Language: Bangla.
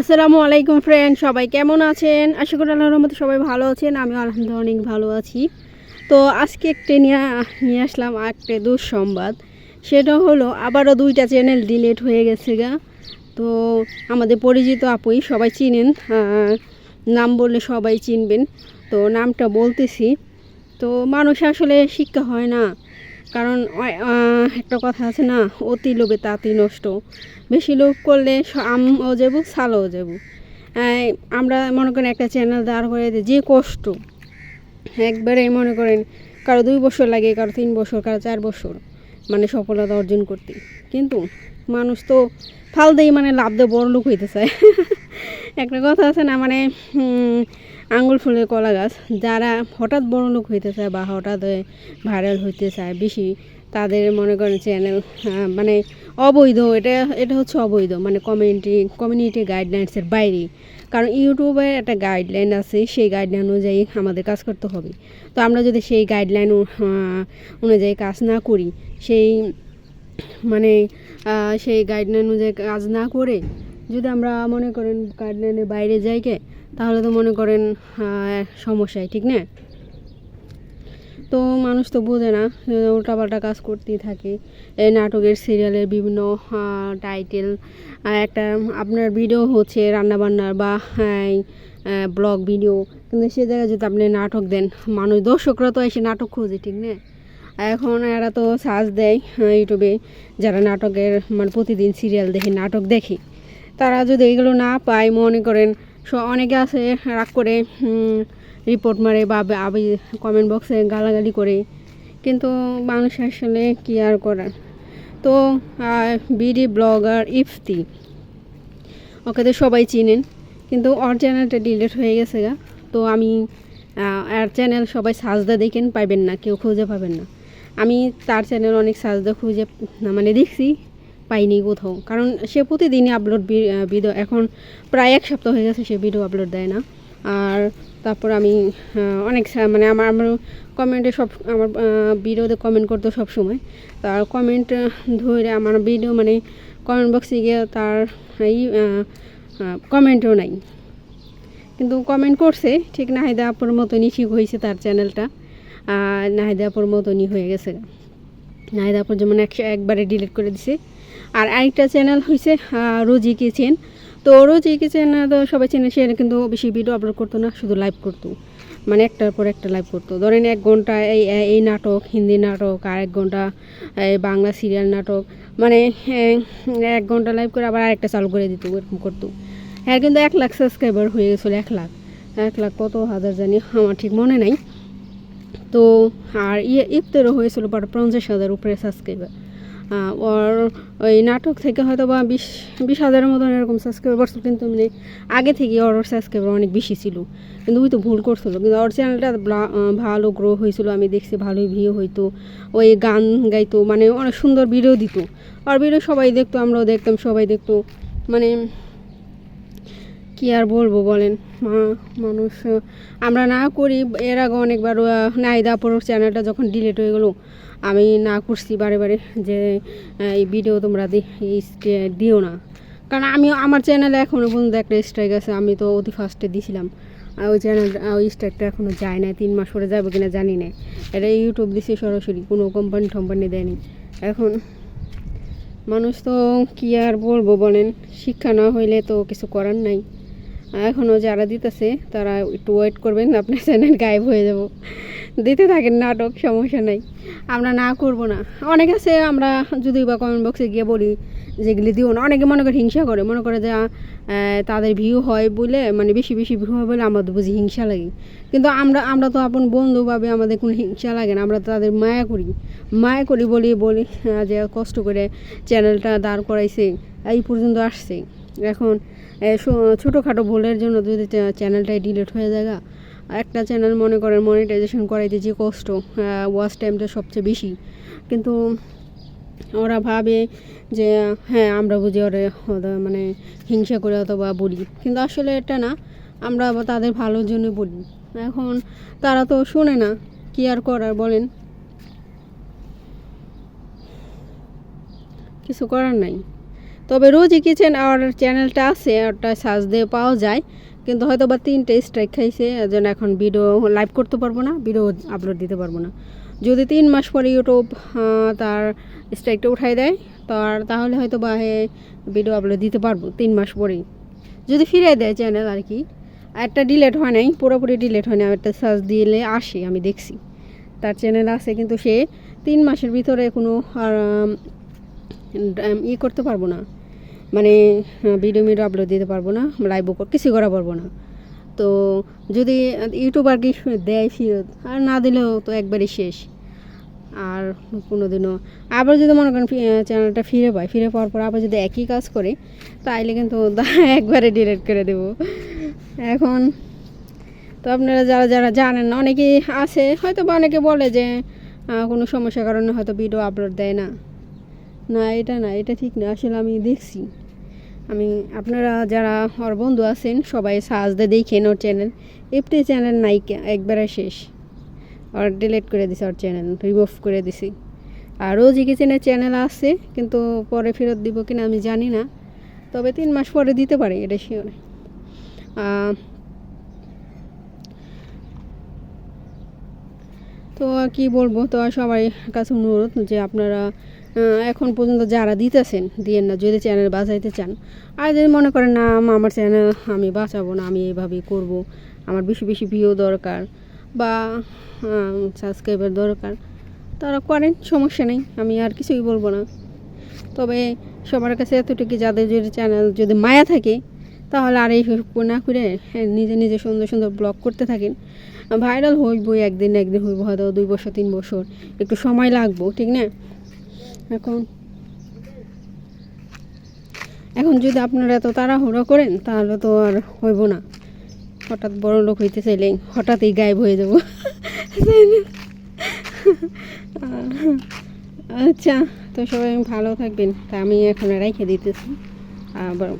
আসসালামু আলাইকুম ফ্রেন্ড সবাই কেমন আছেন? আশা করি আল্লাহর রহমতে সবাই ভালো আছেন আমি আলহামদুলিল্লাহ অনেক ভালো আছি। তো আজকে একটা নিয়ে নিয়ে আসলাম একটা দুঃসংবাদ। সেটা হলো, আবারও দুইটা চ্যানেল ডিলেট হয়ে গেছে গা। তো আমাদের পরিচিত আপুই, সবাই চিনেন নাম বললে সবাই চিনবেন। তো নামটা বলতেছি। তো মানুষ আসলে শিক্ষা হয় না। কারণ একটা কথা আছে না, অতি লোভে তাঁতি নষ্ট। বেশি লোভ করলে স- আমও যাব সালও যাব। আমরা মনে করেন একটা চ্যানেল দাঁড় করে যে কষ্ট। একবারে মনে করেন, কারও দুই বছর লাগে, কারও তিন বছর, কারও চার বছর মানে সফলতা অর্জন করতে। কিন্তু মানুষ তো ফাল দেই মানে লাভ দিয়ে বড় লোক হইতে চায় একটা কথা আছে না মানে হুম, আঙ্গুল ফুলের কলা গাছ যারা হঠাৎ বড় লোক হইতে চায় বা হঠাৎ ভাইরাল হইতে চায় বেশি তাদের মনে করেন চ্যানেল মানে অবৈধ এটা এটা হচ্ছে অবৈধ মানে কমিউনিটি কমিউনিটি গাইডলাইন্সের বাইরে। কারণ ইউটিউবের একটা গাইডলাইন আছে সেই গাইডলাইন অনুযায়ী আমাদের কাজ করতে হবে। তো আমরা যদি সেই গাইডলাইন অনুযায়ী কাজ না করি সেই মানে সেই গাইডলাইন অনুযায়ী কাজ না করে যদি আমরা মনে করেন গাইডলাইনের বাইরে যাই কে, তাহলে তো মনে করেন সমস্যায় ঠিক না? তো মানুষ তো বোঝে না উল্টাপাল্টা কাজ করতেই থাকে। এই নাটকের সিরিয়ালের বিভিন্ন টাইটেল একটা আপনার ভিডিও হচ্ছে রান্নাবান্নার বা ব্লগ ভিডিও কিন্তু সে জায়গায় যদি আপনি নাটক দেন, মানুষ, দর্শকরা তো এসে নাটক খোঁজে, ঠিক না? এখন এরা তো সার্চ দেয় ইউটিউবে যারা নাটকের মানে প্রতিদিন সিরিয়াল দেখে, নাটক দেখে। তারা যদি এগুলো না পায়, মনে করেন অনেকে আছে, রাগ করে রিপোর্ট মারে বা আবি কমেন্ট বক্সে গালাগালি করে। কিন্তু মানুষ আসলে কি আর করার? তো বিডি ব্লগার ইফতি। ওকে তো সবাই চিনেন, কিন্তু ওর চ্যানেলটা ডিলিট হয়ে গেছে গা। তো আমি আর চ্যানেল সবাই সাজদা দেখেন, পাইবেন না, কেউ খুঁজে পাবেন না। আমি তার চ্যানেল অনেক সাজদা খুঁজে মানে দেখছি পাইনি কোথাও। কারণ সে প্রতিদিনই আপলোড ভিডিও এখন প্রায় এক সপ্তাহ হয়ে গেছে সে ভিডিও আপলোড দেয় না। আর তারপর আমি অনেক মানে আমার আমার কমেন্টে সব, আমার ভিডিওতে কমেন্ট করতো সব সময় তার কমেন্ট ধরে আমার ভিডিও মানে কমেন্ট বক্সে গিয়ে তার এই কমেন্টও নাই। কিন্তু কমেন্ট করছে, ঠিক নাহিদা আপুর মতনই ঠিক হয়েছে তার চ্যানেলটা আর নাহিদা আপুর মতনই হয়ে গেছে। নাহিদা আপুর যেমন একশো একবারে ডিলিট করে দিছে। আর আরেকটা চ্যানেল হয়েছে রোজি কিচেন তো রোজি কিচেন তো সবাই চেনে, সে কিন্তু বেশি ভিডিও আপলোড করতো না, শুধু লাইভ করতো। মানে একটার পর একটা লাইভ করতো। ধরেন এক ঘণ্টা এই এই নাটক, হিন্দি নাটক, আর এক ঘণ্টা বাংলা সিরিয়াল নাটক। মানে এক ঘণ্টা লাইভ করে আবার আরেকটা চালু করে দিত, এরকম করতো। হ্যাঁ কিন্তু এক লাখ সাবস্ক্রাইবার হয়ে গেছিল, এক লাখ। এক লাখ কত হাজার জানি, আমার ঠিক মনে নাই। তো, আর ইয়ে ইফতেরও হয়েছিল পঞ্চাশ হাজার উপরে সাবস্ক্রাইবার ওর ওই নাটক থেকে হয়তো বা বিশ বিশ হাজারের মতন এরকম সাবস্ক্রাইবার কিন্তু মানে আগে থেকে ওর সাবস্ক্রাইবার অনেক বেশি ছিল। কিন্তু ওই তো ভুল করছিল। কিন্তু ওর চ্যানেলটা ভালো গ্রো হয়েছিল, আমি দেখছি ভালোই ভিউ হইতো। ওই গান গাইতো মানে অনেক সুন্দর ভিডিও দিত। ওর ভিডিও সবাই দেখতো, আমরাও দেখতাম, সবাই দেখতো। মানে কি আর বলব বলেন? মা- মানুষ আমরা না করি, এর আগে অনেকবার নাইদা আপুর চ্যানেলটা যখন ডিলিট হয়ে গেলো, আমি না করছি বারে বারে যে এই ভিডিও তোমরা দিও না। কারণ আমি, আমার চ্যানেলে এখনও পর্যন্ত একটা স্ট্রাইক আছে, আমি তো অতি ফার্স্টে দিছিলাম। আর ওই চ্যানেল ওই স্ট্রাইকটা এখনও যায় না তিন মাস পরে যাব কিনা জানি না। এটা ইউটিউব দিছে সরাসরি, কোনো কোম্পানি টোম্পানি দেয়নি। এখন মানুষ তো কী আর বলব বলেন? শিক্ষা না হইলে তো কিছু করার নাই। এখনও যারা দিতেছে, তারা একটু ওয়েট করবেন, আপনার চ্যানেল গায়েব হয়ে যাব। দিতে থাকেন, নাটক, সমস্যা নাই। আমরা না করব না। অনেক আছে, আমরা যদি বা কমেন্ট বক্সে গিয়ে বলি, যেগুলি দিও না। অনেকে মনে করে হিংসা করে, মনে করে যে তাদের ভিউ হয় বলে মানে বেশি বেশি ভিউ হয় বলে আমাদের বুঝি হিংসা লাগে। কিন্তু আমরা আমরা তো আপন বন্ধু ভাবে আমাদের কোনো হিংসা লাগে না। আমরা তাদের মায়া করি। মায়া করি বলি বলি যে কষ্ট করে চ্যানেলটা দাঁড় করাইছে, এই পর্যন্ত আসছে। এখন ছোটোখাটো ভুলের জন্য যদি চ্যানেলটাই ডিলিট হয়ে যায় একটা চ্যানেল মনে করেন মনিটাইজেশন করাইতে যে কষ্ট ওয়াচ টাইমটা সবচেয়ে বেশি। কিন্তু ওরা ভাবে যে হ্যাঁ আমরা বুঝি ওরা মানে হিংসা করে অথবা বলি। কিন্তু আসলে এটা না, আমরা তাদের ভালোর জন্য বলি। এখন তারা তো শোনে না, কি আর করার বলেন? কিছু করার নাই। তবে রোজই কিচেন আর চ্যানেলটা আছে, ওটা সার্চ দিয়ে পাওয়া যায়। কিন্তু হয়তো বা তিনটে স্ট্রাইক খাইছে এর জন্য এখন ভিডিও লাইভ করতে পারব না ভিডিও আপলোড দিতে পারব না। যদি তিন মাস পরে ইউটিউব তার স্ট্রাইকটা উঠাই দেয় তার তাহলে হয়তো বা ভিডিও আপলোড দিতে পারব তিন মাস পরেই। যদি ফিরে দেয় চ্যানেল আর কি একটা ডিলেট হয় নাই, পুরোপুরি ডিলেট হয় না একটা সার্চ দিলে আসে, আমি দেখছি। তার চ্যানেল আছে, কিন্তু সে তিন মাসের ভিতরে কোনো আর ই করতে পারব না। মানে ভিডিও মিডিও আপলোড দিতে পারব না লাইভ লাইভও কিছু করা পারব না। তো যদি ইউটিউবার কি দেয় ফেরত, আর না দিলেও তো একবারই শেষ। আর কোনো দিনও আবার যদি মনে করেন চ্যানেলটা ফিরে পায়, ফিরে পাওয়ার পর আবার যদি একই কাজ করে, তাইলে কিন্তু একবারে ডিলিট করে দেব। এখন তো আপনারা যারা যারা জানেন অনেকেই আছে হয়তো বা অনেকে বলে যে কোনো সমস্যার কারণে হয়তো ভিডিও আপলোড দেয় না। না, এটা না, এটা ঠিক না, আসলে আমি দেখছি। আমি, আপনারা যারা ওর বন্ধু আছেন, সবাই সাজ দিয়ে দেখেন ওর চ্যানেল এফটি চ্যানেল নাইকা একবারে শেষ। আর ডিলিট করে দিছে ওর চ্যানেল রিমুভ করে দিছি। আর রোজি কিচেনের চ্যানেল আছে, কিন্তু পরে ফেরত দিব কিনা আমি জানি না। তবে তিন মাস পরে দিতে পারে, এটা শিওর তো কি বলব? তো সবাই কাছে অনুরোধ যে আপনারা এখন পর্যন্ত যারা দিতেছেন, দিয়েন না। যদি চ্যানেল বাঁচাইতে চান, আর যদি মনে করেন, না আমার চ্যানেল আমি বাঁচাবো না, আমি এইভাবেই করব, আমার বেশি বেশি ভিউ দরকার বা সাবস্ক্রাইবার দরকার, তারা করেন, সমস্যা নেই, আমি আর কিছুই বলব না। তবে সবার কাছে এতটুকু যাদের যদি চ্যানেল যদি মায়া থাকে তাহলে আর এই না করে হ্যাঁ, নিজে নিজে সুন্দর সুন্দর ব্লগ করতে থাকেন। ভাইরাল হইবই একদিন একদিন হইব হয়তো দুই বছর তিন বছর একটু সময় লাগবো ঠিক না? এখন এখন যদি আপনারা এত তাড়াহুড়ো করেন তাহলে তো আর হইব না। হঠাৎ বড় লোক হইতে চাইলে হঠাৎই গায়েব হয়ে যাব। আচ্ছা তো সবাই ভালো থাকবেন। তা আমি এখন রেখে দিতেছি। আবার